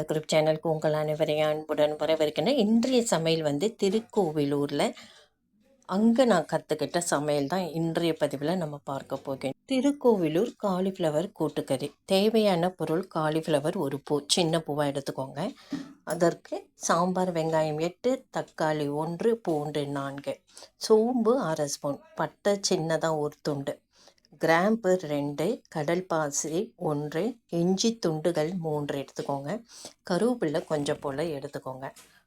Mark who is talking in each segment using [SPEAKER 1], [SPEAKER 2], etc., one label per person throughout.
[SPEAKER 1] இந்த குரூப் சேனலுக்கு உங்கள் அனைவரையும் அன்புடன் வரவேற்கின்றேன் இன்றைய சமையல் வந்து திருக்கோவிலூரில் அங்கே நான் கற்றுக்கிட்ட சமையல் தான் இன்றைய பதிவில் நம்ம பார்க்க போகிறேன் திருக்கோவிலூர் காலிஃப்ளவர் கூட்டுக்கறி. தேவையான பொருள் காலிஃப்ளவர் ஒரு பூ சின்ன பூவாக எடுத்துக்கோங்க. அதற்கு சாம்பார் வெங்காயம் எட்டு தக்காளி ஒன்று பூண்டு நான்கு. சோம்பு அரை ஸ்பூன். பட்டை சின்னதாக ஒரு துண்டு. கிராம்பு ரெண்டு கடல் பாசி ஒன்று இஞ்சி துண்டுகள் மூன்று எடுத்துக்கோங்க. கருவேப்பிலை கொஞ்சம் போல் எடுத்துக்கோங்க.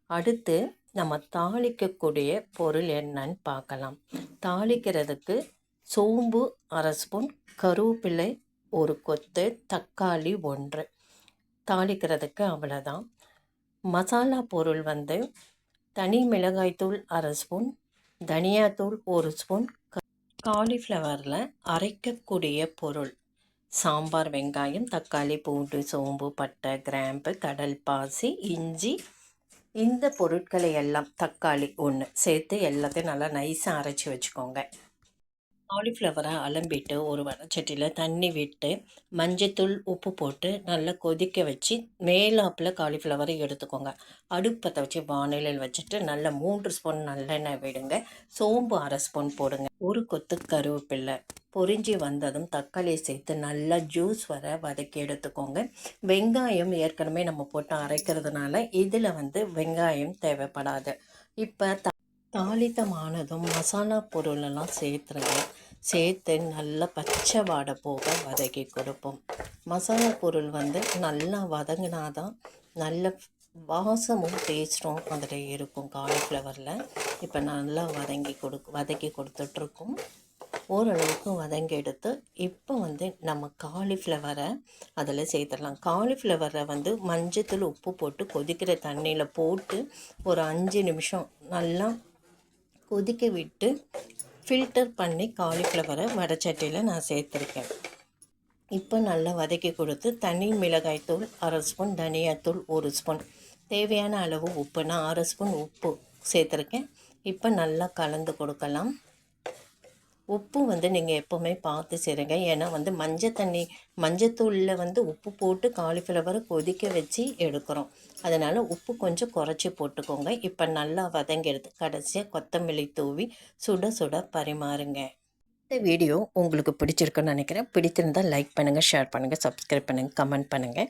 [SPEAKER 1] அடுத்து நம்ம தாளிக்கக்கூடிய பொருள் என்னன்னு பார்க்கலாம். தாளிக்கிறதுக்கு சோம்பு அரை ஸ்பூன் கருவேப்பிலை ஒரு கொத்து தக்காளி ஒன்று. தாளிக்கிறதுக்கு அவ்வளோதான் மசாலா பொருள் வந்து தனி மிளகாய்த்தூள் அரை ஸ்பூன் தனியாத்தூள் ஒரு ஸ்பூன் காலிஃப்ளவரில் அரைக்கக்கூடிய பொருள். சாம்பார் வெங்காயம் தக்காளி பூண்டு சோம்பு பட்டை கிராம்பு கடல் பாசி இஞ்சி. இந்த பொருட்களை எல்லாம் தக்காளி ஒன்று சேர்த்து எல்லாத்தையும் நல்லா நைஸாக அரைச்சி வச்சுக்கோங்க. காலிஃப்ளவரை அலம்பிட்டு ஒரு வடச்சட்டியில் தண்ணி விட்டு மஞ்சத்தூள் உப்பு போட்டு நல்லா கொதிக்க வச்சு மேலாப்பில் காலிஃப்ளவரை எடுத்துக்கோங்க. அடுப்பத்தை வச்சு வானிலையில் வச்சுட்டு நல்லா மூன்று ஸ்பூன் நல்லெண்ணெய் விடுங்க. சோம்பு அரை ஸ்பூன் போடுங்க. ஒரு கொத்து கருவேப்பில்லை பொறிஞ்சி வந்ததும் தக்காளியை சேர்த்து நல்லா ஜூஸ் வர வதக்கி எடுத்துக்கோங்க. வெங்காயம் ஏற்கனவே நம்ம போட்டு அரைக்கிறதுனால இதில் வந்து வெங்காயம் தேவைப்படாது. இப்போ தாளித்தமானதும் மசாலா பொருளெல்லாம் சேர்த்துருங்க சேர்த்து நல்லா பச்சை வாடை போக வதக்கி கொடுப்போம். மசாலா பொருள் வந்து நல்லா வதங்கினா தான் நல்ல வாசமும் டேஸ்ட்டும் அதில் இருக்கும் காலிஃப்ளவரில் இப்போ நல்லா வதங்கி கொடு வதக்கி கொடுத்துட்ருக்கோம். ஓரளவுக்கு வதங்கி எடுத்து இப்போ வந்து நம்ம காலிஃப்ளவரை அதில் சேர்த்துடலாம். காலிஃப்ளவரை வந்து மஞ்சத்தூள் உப்பு போட்டு கொதிக்கிற தண்ணியில் போட்டு ஒரு அஞ்சு நிமிஷம் நல்லா கொதிக்க விட்டு ஃபில்டர் பண்ணி காலிஃப்ளவரை வடச்சட்டியில் நான் சேர்த்துருக்கேன். இப்போ நல்லா வதக்கி கொடுத்து தனி மிளகாய்த்தூள் அரை ஸ்பூன் தனியாத்தூள் ஒரு ஸ்பூன். தேவையான அளவு உப்பு நான் அரை ஸ்பூன் உப்பு சேர்த்துருக்கேன். இப்போ நல்லா கலந்து கொடுக்கலாம். உப்பு வந்து நீங்கள் எப்போவுமே பார்த்து செய்கிறீங்க ஏன்னா வந்து மஞ்சள் தண்ணி மஞ்சத்தூளில் வந்து உப்பு போட்டு காலிஃப்ளவரை கொதிக்க வச்சு எடுக்கிறோம். அதனால் உப்பு கொஞ்சம் குறைச்சி போட்டுக்கோங்க. இப்போ நல்லா வதங்கிடுது கடைசியாக கொத்தமல்லி தூவி சுட சுட பரிமாறுங்க. இந்த வீடியோ உங்களுக்கு பிடிச்சிருக்குன்னு நினைக்கிறேன். பிடித்திருந்தால் லைக் பண்ணுங்கள் ஷேர் பண்ணுங்கள் சப்ஸ்கிரைப் பண்ணுங்கள் கமெண்ட் பண்ணுங்கள்